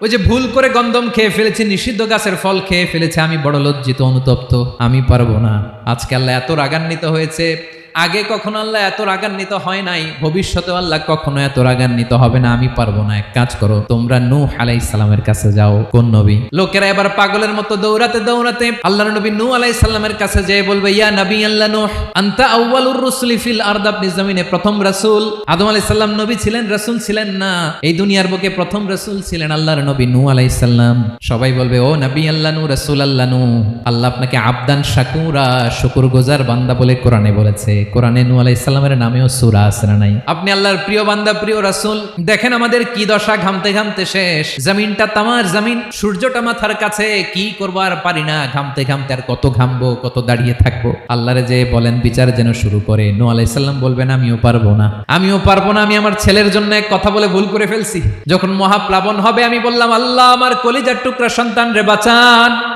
ওই যে ভুল করে গন্ধম খেয়ে ফেলেছি, নিষিদ্ধ গাছের ফল খেয়ে ফেলেছে, আমি বড় লজ্জিত, অনুতপ্ত, আমি পারব না। আজকে আল্লাহ এত রাগান্বিত হয়েছে আগে কখনো আল্লাহ এত রাগান্বিত হয় নাই ভবিষ্যতে আল্লাহ কখনো এত রাগান্বিত হবে না, আমি পারব না। এক কাজ করো, তোমরা নূহ আলাই সালামের কাছে যাও, কোন নবী? লোকেরা এবার পাগলের মতো দৌড়াতে দৌড়াতে আল্লাহর নবী নূহ আলাই সাল্লামের কাছে যেয়ে বলবে, ইয়া নবী আল্লাহ নূহ, আনতা আউয়ালুর রুসুলি ফিল আরদ, আপনি জমিনে প্রথম রাসূল। আদম আলাইহিস সালাম নবী ছিলেন, রাসূল ছিলেন না। এই দুনিয়ার বুকে প্রথম রাসূল ছিলেন আল্লাহর নবী নূহ আলাইহিস সালাম। সবাই বলবে, ও নবী আল্লাহ নূহ রাসূল আল্লাহ নূহ। আল্লাহ আপনাকে আবদান, শাকুরা, শুকরগুজার বান্দা বলে কোরআনে বলেছে। কোরআনে নূহ আলাইহিস সালামের নামেও সূরা না নাই? আপনি আল্লাহর প্রিয় বান্দা, প্রিয় রাসূল, দেখেন আমাদের কি দশা ঘামতে ঘামতে শেষ। জমিনটা তামার জমিন, সূর্যটা মাথার কাছে, কি করব আর পারি না, ঘামতে ঘামতে আর কত ঘামবো, কত দাঁড়িয়ে থাকব। আল্লাহরে যে বলেন, বিচার যেন শুরু করে। নূ আলাইসাল্লাম বলবেন আমিও পারব না। আমিও পারব না, আমি আমার ছেলের জন্য এক কথা বলে ভুল করে ফেলছি। যখন মহাপ্লাবন হবে, আমি বললাম, আল্লাহ, আমার কলিজার টুকরা সন্তান রে বাঁচান।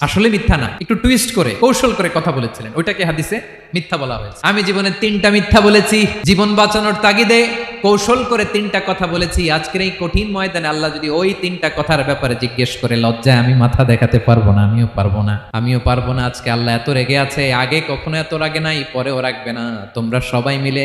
আসলে মিথ্যা না। একটু টুইস্ট করে, কৌশল করে কথা বলেছিলেন। ওইটাকে হাদিসে মিথ্যা বলা হয়েছে। আমি জীবনে তিনটা মিথ্যা বলেছি, জীবন বাঁচানোর তাগিদে কৌশল করে তিনটা কথা বলেছি। আজকের এই কঠিন ময়দানে আল্লাহ যদি ওই তিনটা কথার ব্যাপারে জিজ্ঞেস করে, লজ্জায় আমি মাথা দেখাতে পারব না, আমিও পারব না, আমিও পারব না, আজকে আল্লাহ এত রেগে আছে, আগে কখনো এত রাগে নাই, পরেও রাখবে না। তোমরা সবাই মিলে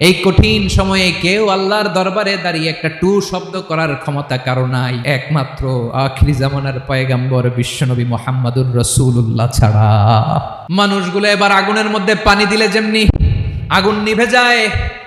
এই কঠিন সময়ে কেউ আল্লাহর দরবারে দাঁড়িয়ে একটা টু শব্দ করার ক্ষমতা কারও নাই। একমাত্র আখরি জামানার পয়গাম্বর বিশ্বনবী মোহাম্মদুর রসুল্লাহ ছাড়া। মানুষগুলো এবার আগুনের মধ্যে পানি দিলে যেমনি আগুন নিভে যায়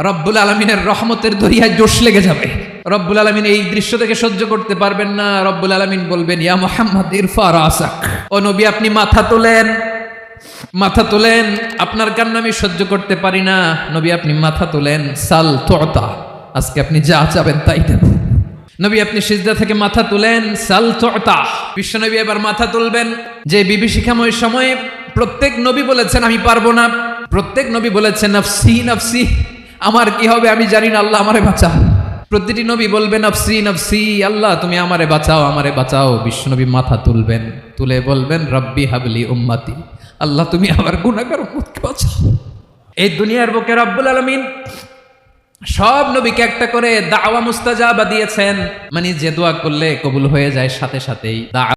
রব্বুল আলমিনের রহমতের দরিয়ায় জোশ লেগে যাবে। রব্বুল আলমিন এই দৃশ্য থেকে সহ্য করতে পারবেন না। রব্বুল আলমিন বলবেন, ইয়া মোহাম্মদ ইরফা রাসাক ও নবী, আপনি মাথা তোলেন। মাথা তোলেন। আপনার কান্না আমি সহ্য করতে পারি না। নবী, আপনি মাথা তোলেন। সাল তোতা আজকে আপনি যা চাবেন তাই দেব। নবী, আপনি সিজদা থেকে মাথা তুলেন। সাল তোতা বিশ্বনবী এবার মাথা তুলবেন। যে বিভীষিকাময় সময়ে প্রত্যেক নবী বলেছেন, আমি পারব না। প্রত্যেক নবী বলেছেন, নফসি নফসি। আমার কি হবে আমি জানি না, আল্লাহ আমারে বাঁচা প্রতিটি নবী বলবেন, নফসি নফসি, আল্লাহ, তুমি আমারে বাঁচাও আমারে বাঁচাও। বিশ্বনবী মাথা তুলবেন, তুলে বলবেন, রব্বি হাবলি উম্মাতি, আল্লাহ, তুমি আমার গুণাগার উম্মতকে বাঁচাও। এই দুনিয়ার বুকে রব্বুল আলমিন সব নবীকে একটা করে দাওয়া মুস্তাজাবা দিয়েছেন। মানে যে দোয়া করলে কবুল হয়ে যায় সাথে সাথেই। দা